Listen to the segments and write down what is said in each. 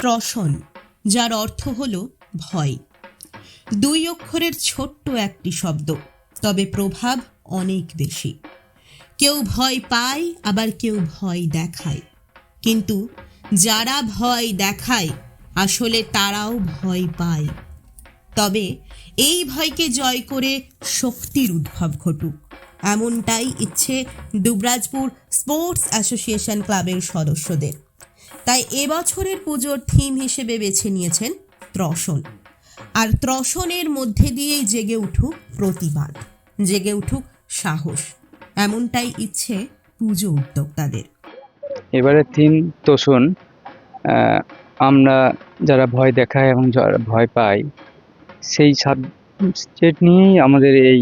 ত্রসন যার অর্থ হল ভয়। দুই অক্ষরের ছোট্ট একটি শব্দ, তবে প্রভাব অনেক বেশি। কেউ ভয় পায়, আবার কেউ ভয় দেখায়। কিন্তু যারা ভয় দেখায়, আসলে তারাও ভয় পায়। তবে এই ভয়কে জয় করে শক্তির উদ্ভব ঘটুক, এমনটাই ইচ্ছে দুবরাজপুর স্পোর্টস অ্যাসোসিয়েশন ক্লাবের সদস্যদের। তাই এবছরের পুজোর থিম হিসেবে বেছে নিয়েছেন ত্রসন। আর ত্রসনের মধ্যে দিয়েই জেগে উঠুক প্রতিবাদ, জেগে উঠুক সাহস, এমনটাই ইচ্ছে পুজো উদ্যোক্তাদের। এবারে থিম তোষণ আমরা যারা ভয় দেখায় এবং যারা ভয় পাই সেই সাবজেক্ট নিয়েই আমাদের এই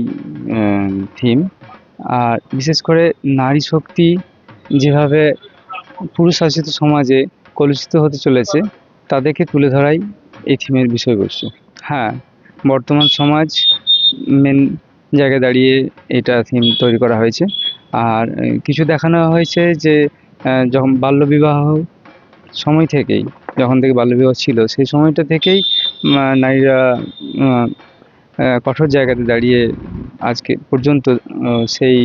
থিম। আর বিশেষ করে নারী শক্তি যেভাবে পুরুষ শাসিত সমাজে কলুষিত হতে চলেছে, তাদেরকে তুলে ধরাই এই থিমের বিষয়বস্তু। হ্যাঁ বর্তমান সমাজ মেন জায়গায় দাঁড়িয়ে এটা থিম তৈরি করা হয়েছে। আর কিছু দেখানো হয়েছে যে যখন বাল্যবিবাহ সময় থেকেই, যখন থেকে বাল্যবিবাহ ছিল, সেই সময়টা থেকেই নারীরা কঠোর জায়গাতে দাঁড়িয়ে আজকে পর্যন্ত সেই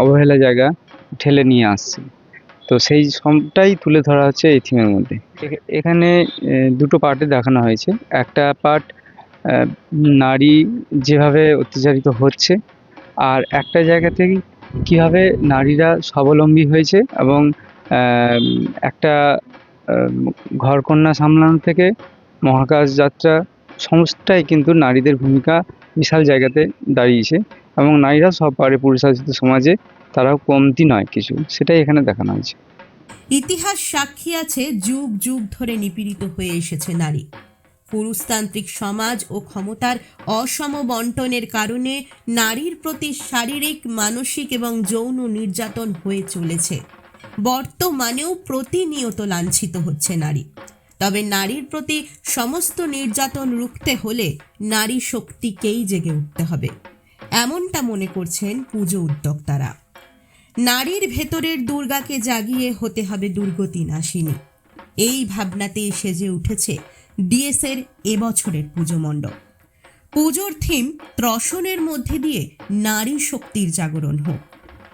অবহেলা জায়গা ঠেলে নিয়ে আসছে। তো সেই সবটাই তুলে ধরা হচ্ছে এই থিমের মধ্যে। এখানে দুটো পার্টে দেখানো হয়েছে। একটা পার্ট নারী যেভাবে অত্যাচারিত হচ্ছে, আর একটা জায়গা থেকে কীভাবে নারীরা স্বাবলম্বী হয়েছে এবং একটা ঘরকন্যা সামলানো থেকে মহাকাশ যাত্রা সমস্তটাই কিন্তু নারীদের ভূমিকা বিশাল জায়গাতে দাঁড়িয়েছে এবং নারীরা সব পারে পুরুষাচিত সমাজে তারাও কমতি নয় কিছু, সেটাই এখানে দেখানো হয়েছে। ইতিহাস সাক্ষী আছে যুগ যুগ ধরে নিপীড়িত হয়ে এসেছে নারী। পুরুষতান্ত্রিক সমাজ ও ক্ষমতার অসম বন্টনের কারণে নারীর প্রতি শারীরিক, মানসিক এবং যৌন নির্যাতন হয়ে চলেছে। বর্তমানেও প্রতিনিয়ত লাঞ্ছিত হচ্ছে নারী। তবে নারীর প্রতি সমস্ত নির্যাতন রুখতে হলে নারী শক্তিকেই জেগে উঠতে হবে। এমনটা মনে করছেন পুজো উদ্যোক্তারা। নারীর ভেতরের দুর্গাকে জাগিয়ে হতে হবে দুর্গতি নাশিনী এই ভাবনাতেই সেজে উঠেছে ডিএসের এবছরের পুজো মণ্ডপ। পুজোর থিম ত্রসনের মধ্যে দিয়ে নারী শক্তির জাগরণ হোক।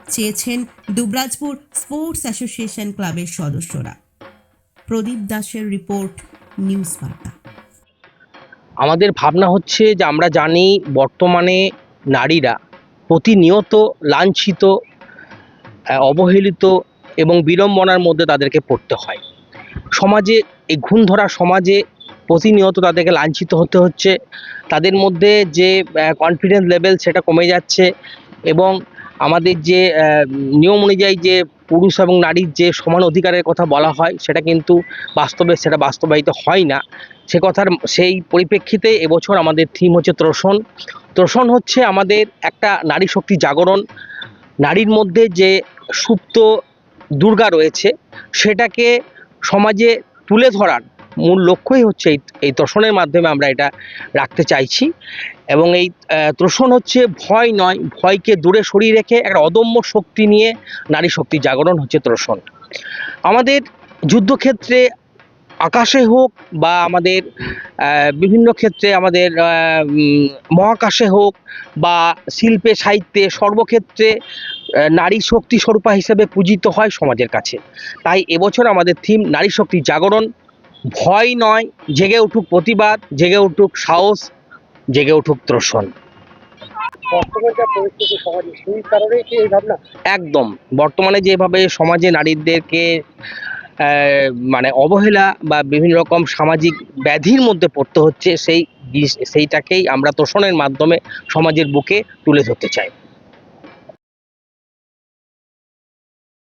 চেয়েছেন দুবরাজপুর স্পোর্টস অ্যাসোসিয়েশন ক্লাবের সদস্যরা। প্রদীপ দাসের রিপোর্ট, নিউজ বার্তা। আমাদের ভাবনা হচ্ছে যে আমরা জানি বর্তমানে নারীরা প্রতিনিয়ত লাঞ্ছিত অবহেলিত এবং বিড়ম্বনার মধ্যে তাদেরকে পড়তে হয়। সমাজে, এই ঘুণ ধরা সমাজে প্রতিনিয়ত তাদেরকে লাঞ্ছিত হতে হচ্ছে। তাদের মধ্যে যে কনফিডেন্স লেভেল সেটা কমে যাচ্ছে এবং আমাদের যে নিয়ম অনুযায়ী যে পুরুষ এবং নারীর যে সমান অধিকারের কথা বলা হয়, সেটা কিন্তু বাস্তবে, সেটা বাস্তবায়িত হয় না। সে কথার, সেই পরিপ্রেক্ষিতে এবছর আমাদের থিম হচ্ছে ত্রসন ত্রসন হচ্ছে আমাদের একটা নারী শক্তি জাগরণ। নারীর মধ্যে যে সুপ্ত দুর্গা রয়েছে, সেটাকে সমাজে তুলে ধরার মূল লক্ষ্যই হচ্ছে এই এই মাধ্যমে আমরা এটা রাখতে চাইছি। এবং এই ত্রসন হচ্ছে ভয় নয়, ভয়কে দূরে সরিয়ে রেখে একটা অদম্য শক্তি নিয়ে নারী শক্তি জাগরণ হচ্ছে ত্রসন আমাদের যুদ্ধক্ষেত্রে আকাশে হোক বা আমাদের বিভিন্ন ক্ষেত্রে আমাদের মহাকাশে হোক বা শিল্পে সাহিত্যে সর্বক্ষেত্রে নারী শক্তি স্বরূপা হিসেবে পূজিত হয় সমাজের কাছে। তাই এবছর আমাদের থিম নারী শক্তি জাগরণ। ভয় নয় জেগে উঠুক প্রতিবাদ জেগে উঠুক সাহস জেগে উঠুক ত্রসন একদম। বর্তমানে যেভাবে সমাজে নারীদেরকে মানে অবহেলা বা বিভিন্ন রকম সামাজিক ব্যাধির মধ্যে পড়তে হচ্ছে, সেই সেইটাকেই আমরা তোষণের মাধ্যমে সমাজের বুকে তুলে ধরতে চাই।